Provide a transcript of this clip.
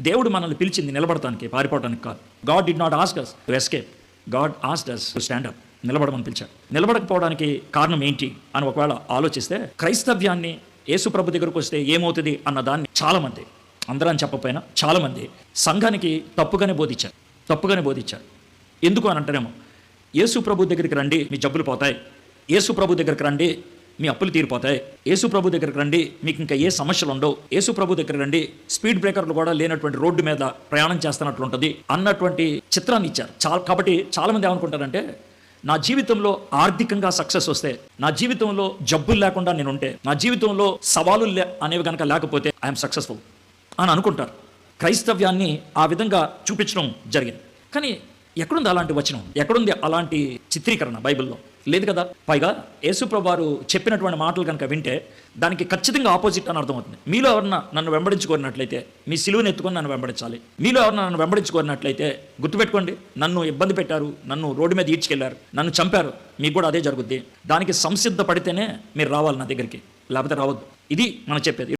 దేవుడు మనల్ని పిలిచింది నిలబడటానికి పారిపోవడానికి కాదు. God did not ask us to escape God ask us to stand up నిలబడమని పిలిచాడు. నిలబడకపోవడానికి కారణం ఏంటి అని ఒకవేళ ఆలోచిస్తే క్రైస్తవ్యాన్ని యేసు ప్రభు దగ్గరకు వస్తే ఏమవుతుంది అన్న దాన్ని చాలామంది అందరం చెప్పపోయినా చాలామంది సంఘానికి తప్పుగానే బోధించారు. తప్పుగానే బోధించారు. ఎందుకు అని అంటారేమో యేసు ప్రభు దగ్గరికి రండి మీ జబ్బులు పోతాయి. యేసు ప్రభు దగ్గరికి రండి మీ అప్పులు తీరిపోతాయి. యేసు ప్రభు దగ్గరికి రండి. మీకు ఇంకా ఏ సమస్యలు ఉండవు. యేసు ప్రభు దగ్గర రండి. స్పీడ్ బ్రేకర్లు కూడా లేనటువంటి రోడ్డు మీద ప్రయాణం చేస్తున్నట్లు ఉంటుంది. అన్నటువంటి చిత్రాన్ని ఇచ్చారు. చాలా కాబట్టి చాలామంది ఏమనుకుంటారంటే నా జీవితంలో ఆర్థికంగా సక్సెస్ వస్తే నా జీవితంలో జబ్బులు లేకుండా నేను ఉంటే నా జీవితంలో సవాలు లే అనేవి కనుక లేకపోతే ఐఎమ్ సక్సెస్ఫుల్ అని అనుకుంటారు. క్రైస్తవ్యాన్ని ఆ విధంగా చూపించడం జరిగింది. కానీ ఎక్కడుంది అలాంటి వచనం? ఎక్కడుంది అలాంటి చిత్రీకరణ బైబిల్లో? లేదు కదా? పైగా యేసుప్రభు వారు చెప్పినటువంటి మాటలు కనుక వింటే దానికి ఖచ్చితంగా ఆపోజిట్ అని అర్థమవుతుంది. మీలో ఎవరన్నా నన్ను వెంబడించుకోరినట్లయితే మీ సిలువను ఎత్తుకొని నన్ను వెంబడించాలి. మీలో ఎవరన్నా నన్ను వెంబడించుకోరినట్లయితే గుర్తుపెట్టుకోండి నన్ను ఇబ్బంది పెట్టారు నన్ను రోడ్డు మీద ఈడ్చుకెళ్ళారు నన్ను చంపారు మీకు కూడా అదే జరుగుద్ది. దానికి సంసిద్ధ పడితేనే మీరు రావాలి నా దగ్గరికి. లేకపోతే రావద్దు. ఇది మనం చెప్పేది.